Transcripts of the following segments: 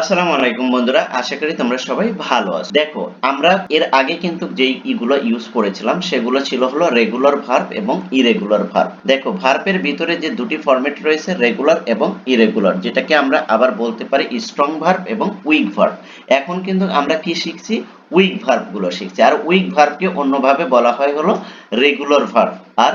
আসসালামু আলাইকুম বন্ধুরা, আশা করি তোমরা সবাই ভালো আছো। দেখো, আমরা এর আগে কিন্তু যেই ইগুলো ইউজ করেছিলাম, সেগুলো ছিল হলো রেগুলার ভার্ব এবং ইরেগুলার ভার্ব দেখো ভার্বের ভিতরে যে দুটি ফরম্যাট রয়েছে রেগুলার এবং ইরেগুলার যেটাকে আমরা আবার বলতে পারি স্ট্রং ভার্ব এবং উইক ভার্ব এখন কিন্তু আমরা কি শিখছি? উইক ভার্বগুলো শিখছি। আর উইক ভার্বকে অন্যভাবে বলা হয় হলো রেগুলার ভার্ব আর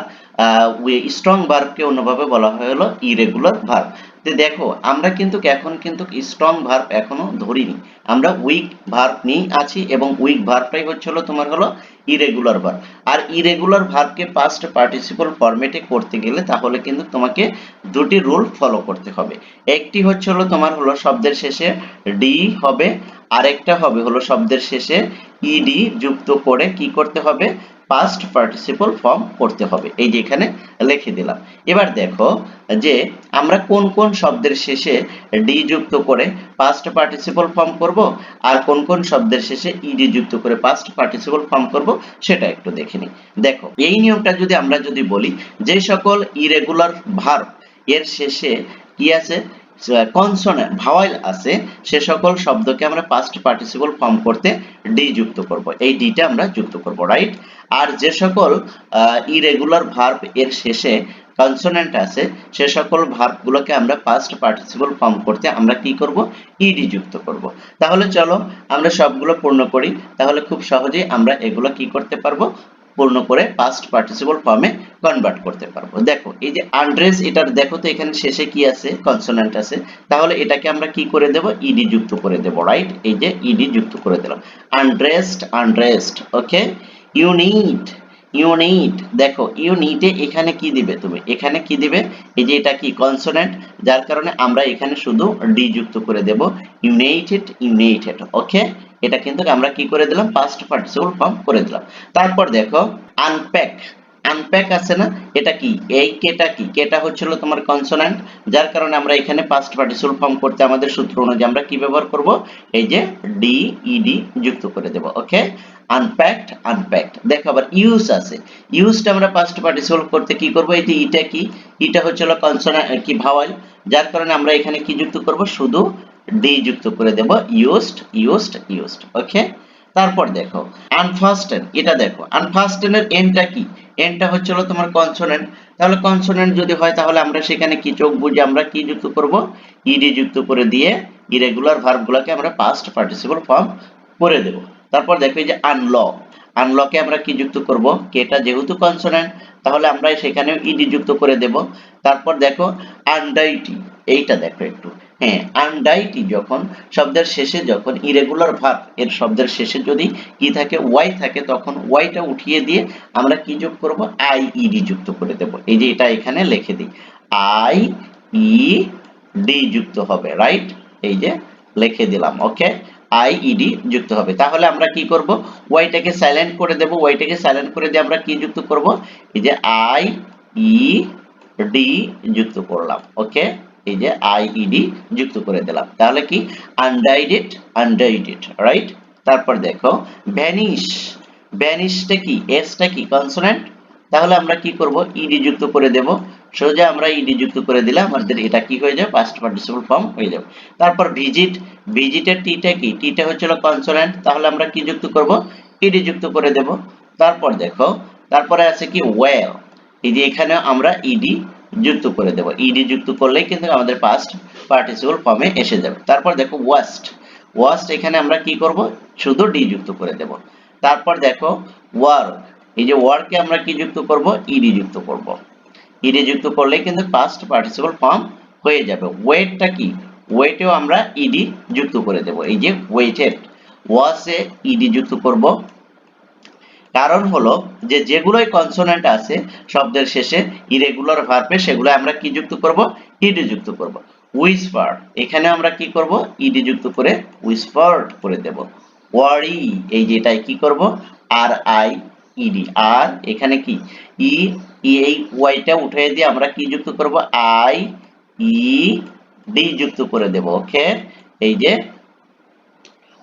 স্ট্রং ভার্বকে অন্যভাবে বলা হয় হলো ইরেগুলার ভার্ব তো দেখো, আমরা কিন্তু এখন কিন্তু স্ট্রং ভার্ব এখনও ধরিনি। আমরা উইক ভার্ব নিয়েই আছি এবং উইক ভার্বটাই হচ্ছে হলো তোমার হলো ইরেগুলার ভার্ব আর ইরেগুলার ভার্বকে পাস্ট পার্টিসিপল ফরম্যাটে করতে গেলে তাহলে কিন্তু তোমাকে দুটি রুল ফলো করতে হবে। একটি হচ্ছে হলো তোমার হলো শব্দের শেষে ডি হবে, আরেকটা হবে হলো শব্দের শেষে ইডি যুক্ত করে কি করতে হবে? পাস্ট পার্টিসিপল ফর্ম করতে হবে। এই যে এখানে লিখে দিলাম। এবার দেখো যে আমরা কোন কোন শব্দের শেষে ডি যুক্ত করে পাস্ট পার্টিসিপল ফর্ম করব আর কোন কোন শব্দের শেষে ইডি যুক্ত করে পাস্ট পার্টিসিপল ফর্ম করব সেটা একটু দেখে দেখো, এই নিয়মটা যদি আমরা যদি বলি, যে সকল ইরেগুলার ভার্ব এর শেষে কি আছে? কনসোনেন্ট ভাওয়াইল আছে, সে সকল শব্দকে আমরা পাস্ট পার্টিসিপল ফর্ম করতে ডি যুক্ত করব। এই ডিটা আমরা যুক্ত করব রাইট আর যে সকল ইরেগুলার ভার্ব এর শেষে কনসোনেন্ট আছে, সে সকল ভার্বগুলোকে আমরা পাস্ট পার্টিসিপল ফর্ম করতে আমরা কি করব? ইডি যুক্ত করব। তাহলে চলো আমরা সবগুলো পূর্ণ করি। তাহলে খুব সহজেই আমরা এগুলো কি করতে পারব? পূর্ণ করে পাস্ট পার্টিসিপল ফর্মে কনভার্ট করতে পারব। দেখো, এই যে আন্ড্রেস এটার, দেখো তো এখানে শেষে কি আছে? কনসোনেন্ট আছে। তাহলে এটাকে আমরা কি করে দেব? ইডি যুক্ত করে দেব রাইট এই যে ইডি যুক্ত করে দিলাম। আন্ড্রেসড আন্ড্রেসড ওকে ইউনিট ইউনিট দেখো ইউনিটে এখানে কি দিবে তুমি? এখানে কি দিবে? এই যে এটা কি কনসোনেন্ট যার কারণে আমরা এখানে শুধু ডি যুক্ত করে দেব। ইউনাইটেড ইউনাইটেড ওকে এটা কিন্তু আমরা কি করে দিলাম? পাস্ট পার্টিসিপল ফর্ম করে দিলাম। তারপর দেখো আনপ্যাক আনপ্যাক আছে না? এটা কি? এই কেটা কি? কেটা হচ্ছিল তোমার কনসোনেন্ট যার কারণে আমরা এখানে পাস্ট পার্টিসিপল ফর্ম করতে আমাদের সূত্র অনুযায়ী আমরা কি ব্যবহার করব? এই যে ডি ইডি যুক্ত করে দেব। ওকে আনপ্যাকড আনপ্যাকড দেখো আবার ইউজ আছে। ইউজটা আমরা পাস্ট পার্টিসিপল করতে কি করব? এই যে ইটা কি ইটা হচ্ছিল কনসোনেন্ট কি ভাওয়াল যার কারণে আমরা এখানে কি যুক্ত করব? শুধু ডি যুক্ত করে দেব। ইউজড ইউজড ইউজড ওকে তারপর দেখো আনফাস্টেন এটা দেখো। আনফাস্টেনের এনটা কি? এনটা হচ্ছে হলো তোমার কনসোনেন্ট তাহলে কনসোনেন্ট যদি হয়, তাহলে আমরা সেখানে কি চোখ বুঝে আমরা কি যুক্ত করব? ইডি যুক্ত করে দিয়ে ইরেগুলার ভার্বগুলোকে আমরা পাস্ট পার্টিসিপল ফর্ম করে দেব। তারপর দেখো এই যে আনলক আনলকে আমরা কি যুক্ত করব? কেটা যেহেতু কনসোনেন্ট তাহলে আমরা সেখানেও ইডি যুক্ত করে দেব। তারপর দেখো আনডাইটি এইটা দেখো একটু। হ্যাঁ আনডাইটি যখন শব্দের শেষে যখন ইরেগুলার ভার্ব এর শব্দের শেষে যদি কি থাকে ওয়াই থাকে, তখন ওয়াইটা উঠিয়ে দিয়ে আমরা কি যোগ করব? আই ইডি যুক্ত করে দেব। এই যে এটা এখানে লিখে দিই। আই ই ডি যুক্ত হবে রাইট এই যে লিখে দিলাম ওকে আই ইডি যুক্ত হবে। তাহলে আমরা কি করব? ওয়াইটাকে সাইলেন্ট করে দেব। ওয়াইটাকে সাইলেন্ট করে দিয়ে আমরা কি যুক্ত করব? এই যে আই ডি যুক্ত করলাম। ওকে এই যে আইইডি যুক্ত করে দিলাম। তাহলে কি? আনডাইডেড আনডাইডেড রাইট তারপর দেখো ভ্যানিশ ভ্যানিশটা কি? এসটা কি? কনসোনেন্ট তাহলে আমরা কি করব? ইডি যুক্ত করে দেব। সোজা আমরা ইডি যুক্ত করে দিলে আমাদের এটা কি হয়ে যাবে? পাস্ট পার্টিসিপল ফর্ম হয়ে যাবে। তারপর ভিজিট ভিজিটের টিটা কি? টিটা হচ্ছিল কনসোনেন্ট তাহলে আমরা কি যুক্ত করব? ইডি যুক্ত করে দেব। তারপর দেখো, তারপরে আছে কি? ওয়েল এই যে এখানে আমরা ইডি যুক্ত করে দেব। ইডি যুক্ত করলেই কিন্তু আমাদের পাস্ট পার্টিসিপল ফর্মে এসে যাবে। তারপর দেখো ওয়াস্ট ওয়াস্ট এখানে আমরা কি করব? শুধু ডি যুক্ত করে দেব। তারপর দেখো ওয়ার্ক এই যে ওয়ার্কে আমরা কি যুক্ত করব? ইডি যুক্ত করব। ইডি যুক্ত করলেই কিন্তু পাস্ট পার্টিসিপল ফর্ম হয়ে যাবে। ওয়েটটা কি? ওয়েটেও আমরা ইডি যুক্ত করে দেব। এই যে ওয়েটেড ওয়াসে ইডি যুক্ত করব। কারণ হলো যে যেগুলোই কনসোনেন্ট আছে, শব্দের শেষে ইরেগুলার ভার্বে সেগুলো আমরা কি যুক্ত করব? ইডি যুক্ত করব। উইসপার এখানে আমরা কি করব? ইডি যুক্ত করে উইসপার্ড করে দেব। ওয়ারি এই যে এটাই কি করব? আর আই ইডি আর এখানে কি? ই এই ওয়াইটা উঠে দিয়ে আমরা কি যুক্ত করব? আই, ই, ডি যুক্ত করে দেব, ওকে? এই যে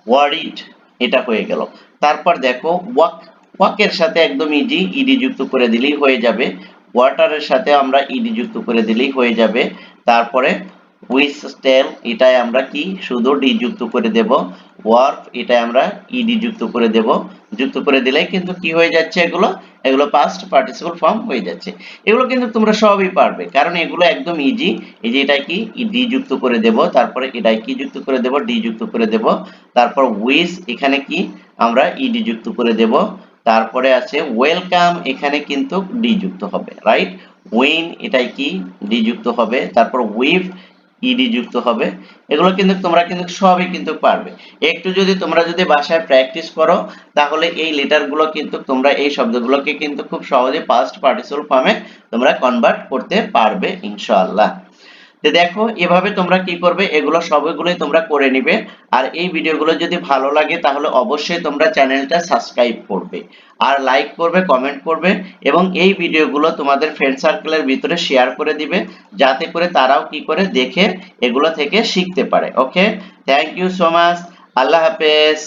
ওয়ারিড, এটা হয়ে গেল। তারপর দেখো, ওয়াক, ওয়াকের সাথে একদম ইজি ইডি যুক্ত করে দিলেই হয়ে যাবে। ওয়াটারের সাথে আমরা ইডি যুক্ত করে দিলেই হয়ে যাবে। তারপরে উইথ টেল এটাই আমরা কি? শুধু ডি যুক্ত করে দেব। ওয়ার্ফ, এটাই আমরা ইডি যুক্ত করে দেব। যুক্ত করে দিলেই কিন্তু কি হয়ে যাচ্ছে এগুলো? এগুলো পাস্ট পার্টিসিপল ফর্ম হয়ে যাচ্ছে। এগুলো কিন্তু তোমরা সবই পারবে। কারণ এগুলো একদম ইজি এই যে এটা কি ডি যুক্ত করে দেব, তারপরে এটাই কি যুক্ত করে দেব? ডি যুক্ত করে দেব। তারপর উইথ এখানে কি? আমরা ইডি যুক্ত করে দেব। তারপরে আছে ওয়েলকাম এখানে কিন্তু ডি যুক্ত হবে রাইট উইন এটাই কি? ডি যুক্ত হবে। তারপর উইভ ইডি যুক্ত হবে। এগুলো কিন্তু তোমরা কিন্তু সবই কিন্তু পারবে। একটু যদি তোমরা যদি বাসায় প্র্যাকটিস করো, তাহলে এই লেটারগুলো কিন্তু তোমরা এই শব্দগুলোকে কিন্তু খুব সহজে পাস্ট পার্টিসিপল ফর্মে তোমরা কনভার্ট করতে পারবে, ইনশাআল্লাহ। তো দেখো, এভাবে তোমরা কি করবে? এগুলো সবগুলোই তোমরা করে নিবে। আর এই ভিডিওগুলো যদি ভালো লাগে, তাহলে অবশ্যই তোমরা চ্যানেলটা সাবস্ক্রাইব করবে। আর লাইক করবে কমেন্ট করবে, এবং এই ভিডিওগুলো তোমাদের ফ্রেন্ড সার্কেলের ভিতরে শেয়ার করে দিবে, যাতে করে তারাও কি করে দেখে এগুলো থেকে শিখতে পারে। Okay thank you so much আল্লাহ হাফেজ।